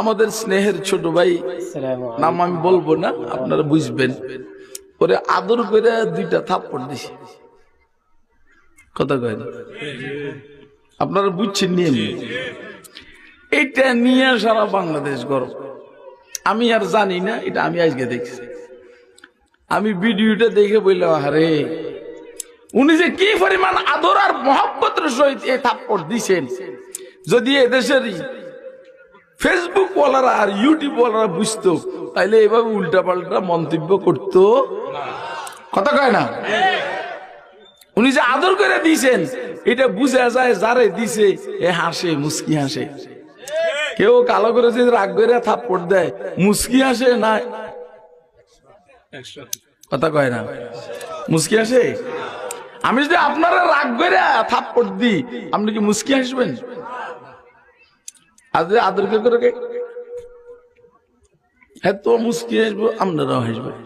আমাদের স্নেহের ছোট ভাই, নাম আমি বলব না, আপনারা বুঝবেন। ওরে আদর করে দুইটা থাপ্পড় দিছে। কথা কয় আপনারা বুঝছেন নিয়ে এটা নিয়ে সারা বাংলাদেশ গর্ব। আমি আর জানি না, এটা আমি আজকে দেখছি। আমি ভিডিওটা দেখে বললাম আরে উনি যে কি পরিমাণ আদর আর মহব্বতের সহিত এই থাপ্পড় দিছেন। যদি এদেশের ফেসবুক ওয়ালারা আর ইউটিউব ওয়ালারা বুঝতো, তাইলে এভাবে উল্টা পাল্টা মন্তব্য করতো। কথা কয় না? উনি যে আদর করে দিয়েছেন, এটা বুঝা যায় যারে দিছে, এ হাসে, মুস্কি হাসে। কেউ কালো করে যদি রাগ করে থাপ্পড় দেয়, মুস্কি হাসে না? কথা কয় না? মুস্কি হাসে? আমি যদি আপনারা রাগ করে থাপ্পড় দিই, আপনি কি মুস্কি হাসবেন? আদর আদর করে কে? হ্যাঁ তো আমরা হাসবো আপনারাও হাসবেন